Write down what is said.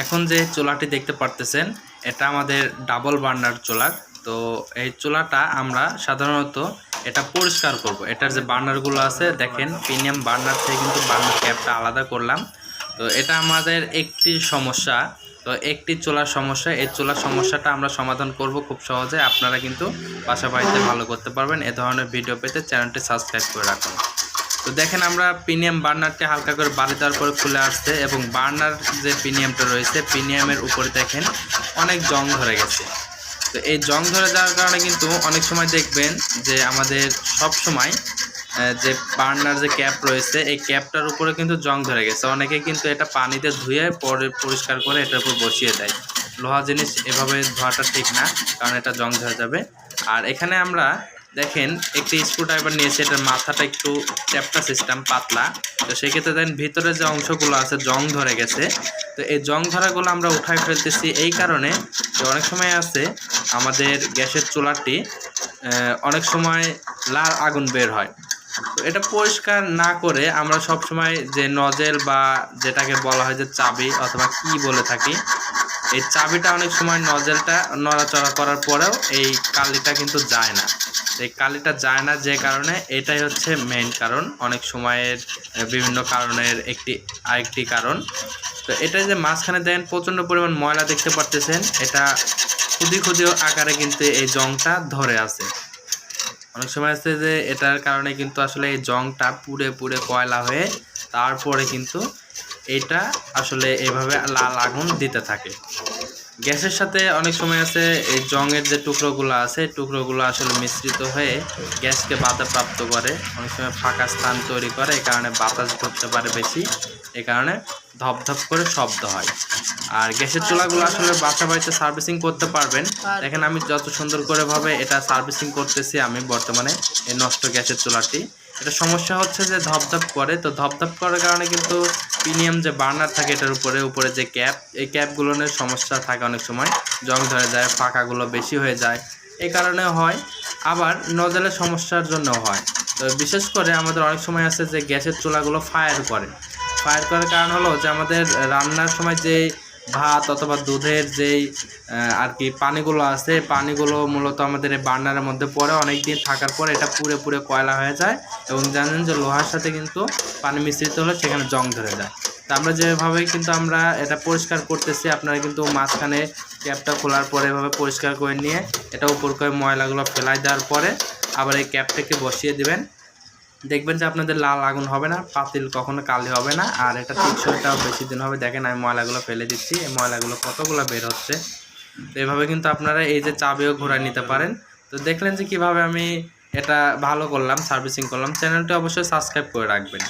এখন যে চুলাটি দেখতে পারতেছেন, এটা আমাদের ডাবল বার্নার চুলার তো এই চুলাটা আমরা সাধারণত এটা পরিষ্কার করব। এটার যে বার্নারগুলো আছে, দেখেন প্রিমিয়াম বার্নার থেকে কিন্তু বার্নার ক্যাপটা আলাদা করলাম। তো এটা আমাদের একটি সমস্যা। তো একটি চোলার সমস্যা, এই চোলার সমস্যাটা আমরা সমাধান করব খুব সহজে। আপনারা কিন্তু বাড়িতে ভালো করতে পারবেন। এ ধরনের ভিডিও পেতে চ্যানেলটি সাবস্ক্রাইব করে রাখুন। তো দেখেন আমরা প্রিমিয়াম বার্নারটি হালকা করে বালি দেওয়ার পরে খুলে আসছে এবং বার্নার যে প্রিমিয়ামটা রয়েছে প্রিমিয়ামের উপরে দেখেন অনেক জং ধরে গেছে। তো এই জং ধরে যাওয়ার কারণে কিন্তু অনেক সময় দেখবেন যে আমাদের সব সময় যে বার্নার যে ক্যাপ রয়েছে, এই ক্যাপটার উপরে কিন্তু জং ধরে গেছে। অনেকে কিন্তু এটা পানিতে ধুয়ে পরে পরিষ্কার করে এটার উপর বসিয়ে দেয়। লোহা জিনিস এভাবে ধোয়াটা ঠিক না, কারণ এটা জং ধরে যাবে। আর এখানে আমরা দেখেন, একটি স্ক্রু ড্রাইভার নিয়েছে, এটার মাথাটা একটু চ্যাপটা সিস্টেম পাতলা। তো সেক্ষেত্রে দেখেন, ভিতরে যে অংশগুলো আছে, জং ধরে গেছে। তো এই জং ধরাগুলো আমরা উঠাই ফেলতেছি এই কারণে যে অনেক সময় আছে আমাদের গ্যাসের চুলাটি অনেক সময় লাল আগুন বের হয়। তো এটা পরিষ্কার না করে আমরা সব সময় যে নজেল বা যেটাকে বলা হয় যে চাবি অথবা কি বলে থাকি, এই চাবিটা অনেক সময় নজেলটা নড়াচড়া করার পরেও এই কালিটা কিন্তু যায় না। এই কালিটা যায় না যে কারণে, এটাই হচ্ছে মেইন কারণ। অনেক সময়ের বিভিন্ন কারণের একটি, আরেকটি কারণ। তো এটা যে মাঝখানে দেখেন প্রচণ্ড পরিমাণ ময়লা দেখতে পারতেছেন, এটা ক্ষুদি ক্ষুদি আকারে কিন্তু এই জংটা ধরে আছে। অনেক সময় আছে যে, এটার কারণে কিন্তু আসলে এই জংটা পুড়ে পুড়ে কয়লা হয়ে তারপরে কিন্তু এটা আসলে এভাবে লাল আগুন দিতে থাকে। গ্যাসের সাথে অনেক সময় আছে এই জংয়ের যে টুকরোগুলো আছে টুকরোগুলো আসলে মিশ্রিত হয়ে গ্যাসকে বাধাপ্রাপ্ত করে। অনেক সময় ফাঁকা স্থান তৈরি করে এই কারণে বাতাস ঢুকতে পারে বেশি এই কারণে ধপধপ করে শব্দ হয়। আর গ্যাসের চুলাগুলো আসলে বাসা বাড়িতে সার্ভিসিং করতে পারবেন। দেখেন আমি যত সুন্দর করে ভাবে এটা সার্ভিসিং করতেছি আমি বর্তমানে এই নষ্ট গ্যাসের চুলাটি। এটা সমস্যা হচ্ছে যে ধপধপ করে। তো ধপধপ করার কারণে কিন্তু প্রিমিয়াম যে বার্নার থাকে এটার উপরে উপরে যে ক্যাপ, এই ক্যাপগুলোর সমস্যা থাকে অনেক সময়। জং ধরে যায় ফাঁকাগুলো বেশি হয়ে যায়। এই কারণে হয়, আবার নজলের সমস্যার জন্য হয়। তো বিশেষ করে আমাদের অনেক সময় আছে যে গ্যাসের চুলাগুলো ফায়ার করে। ফায়ার করার কারণ হলো যে আমাদের রান্নার সময় যে ভাত অথবা দুধের যেই আর কি পানিগুলো আছে, পানিগুলো মূলত আমাদের এই বার্নারের মধ্যে পড়ে। অনেক দিন থাকার পর এটা পুরে পুরে কয়লা হয়ে যায় এবং জানেন যে লোহার সাথে কিন্তু পানি মিশ্রিত হলে সেখানে জং ধরে যায়। তা আমরা যেভাবে কিন্তু আমরা এটা পরিষ্কার করতেছি, আপনারা কিন্তু মাঝখানে ক্যাপটা খোলার পরে এভাবে পরিষ্কার করে নিয়ে এটা উপর করে ময়লাগুলো ফেলাই দেওয়ার পরে আবার এই ক্যাপটাকে বসিয়ে দিবেন। দেখবেন যে আপনাদের লাল আগুন হবে না, পাতিল কখনো কালি হবে না, আর এটা টিকসইটাও বেশি দিন হবে। দেখেন আমি ময়লাগুলো ফেলে দিচ্ছি, এই ময়লাগুলো কতগুলো বের হচ্ছে। তো এভাবে কিন্তু আপনারা এই যে চাবিও ঘোরায় নিতে পারেন। তো দেখলেন যে কীভাবে আমি এটা ভালো করলাম, সার্ভিসিং করলাম। চ্যানেলটি অবশ্যই সাবস্ক্রাইব করে রাখবেন।